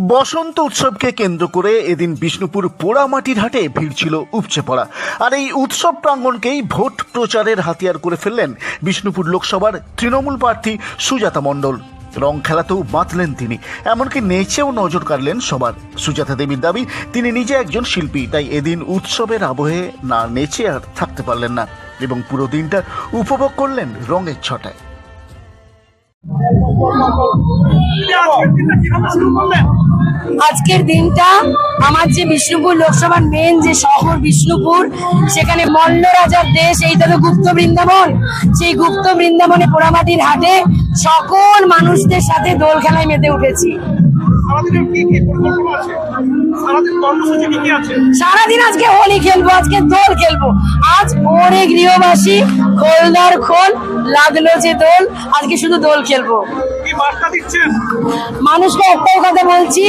বসন্ত উৎসবকে কেন্দ্র করে এদিন বিষ্ণুপুর পোড়ামাটির হাটে ভিড় ছিল উপচে পড়া। আর এই উৎসব প্রাঙ্গণকেই ভোট প্রচারের হাতিয়ার করে ফেললেন বিষ্ণুপুর লোকসভার তৃণমূল প্রার্থী সুজাতা মণ্ডল। রং খেলাতেও বাঁধলেন তিনি। এমনকি নেচেও নজর কাড়লেন সবার। সুজাতা দেবীর দাবি, তিনি নিজে একজন শিল্পী, তাই এদিন উৎসবের আবহে না নেচে আর থাকতে পারলেন না। এবং পুরো দিনটা উপভোগ করলেন রঙের ছটায়। আজকের দিনটা আমার যে বিষ্ণুপুর লোকসভার মেন যে শহর বিষ্ণুপুর, সেখানে মল্ল রাজার দেশ এইটা তো গুপ্ত বৃন্দাবন। সেই গুপ্ত বৃন্দাবনে পোড়ামাটির হাটে সকল মানুষদের সাথে দোল খেলায় মেতে উঠেছি। সারাদিন আজকে হোলি খেলব, আজকে দোল খেলব। আজ ওরে গৃহবাসী খোলদার খোল লাগল যে দোল আজকে শুধু দোল খেলব। মানুষকে একটাই কথা বলছি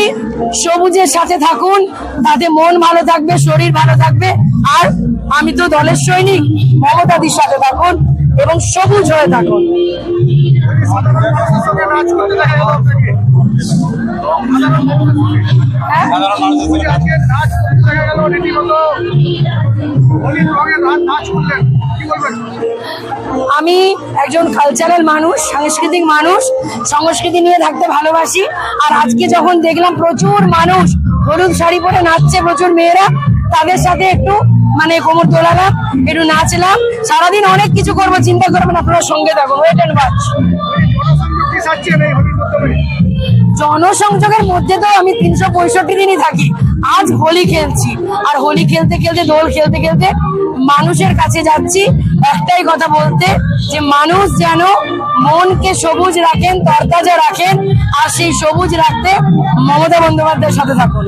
সবুজের সাথে থাকুন তাতে মন ভালো থাকবে শরীর ভালো থাকবে আর আমি তো দলের সৈনিক মমতাদির সাথে থাকুন এবং সবুজ হয়ে থাকুন। সাধারণ মানুষের আমি একজন কালচারাল মানুষ সাংস্কৃতিক মানুষ সংস্কৃতি নিয়ে থাকতে ভালোবাসি। আর আজকে যখন দেখলাম প্রচুর মানুষ হলুদ শাড়ি পরে নাচছে প্রচুর মেয়েরা তাদের সাথে একটু মানে কোমর তোলালাম একটু নাচলাম। সারাদিন অনেক কিছু করব চিন্তা করবেন আপনারা সঙ্গে থাকুন। ওয়েট অ্যান্ড ওয়াচ জনসংযোগের মধ্যে তো আমি তিনশো পঁয়ষট্টি দিনই থাকি। আজ হোলি খেলছি। আর হোলি খেলতে খেলতে দোল খেলতে খেলতে মানুষের কাছে যাচ্ছি একটাই কথা বলতে যে মানুষ যেন মনকে সবুজ রাখেন তরতাজা রাখেন আর সেই সবুজ রাখতে মমতা বন্দ্যোপাধ্যায়ের সাথে থাকুন।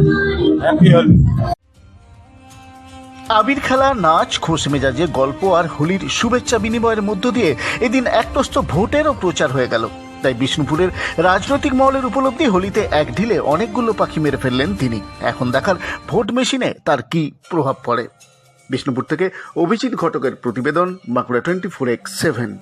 আবির খেলা নাচ খোশ মেজাজে গল্প আর হোলির শুভেচ্ছা বিনিময়ের মধ্য দিয়ে এদিন একটস্ত ভোটেরও প্রচার হয়ে গেল। তাই বিষ্ণুপুরের রাজনৈতিক মহলের উপলব্ধি হোলিতে এক ঢিলে অনেকগুলো পাখি মেরে ফেললেন তিনি। এখন দেখার ভোট মেশিনে তার কি প্রভাব পড়ে? বিষ্ণুপুর থেকে অভিজিৎ ঘটকের প্রতিবেদন Bankura twenty four X seven.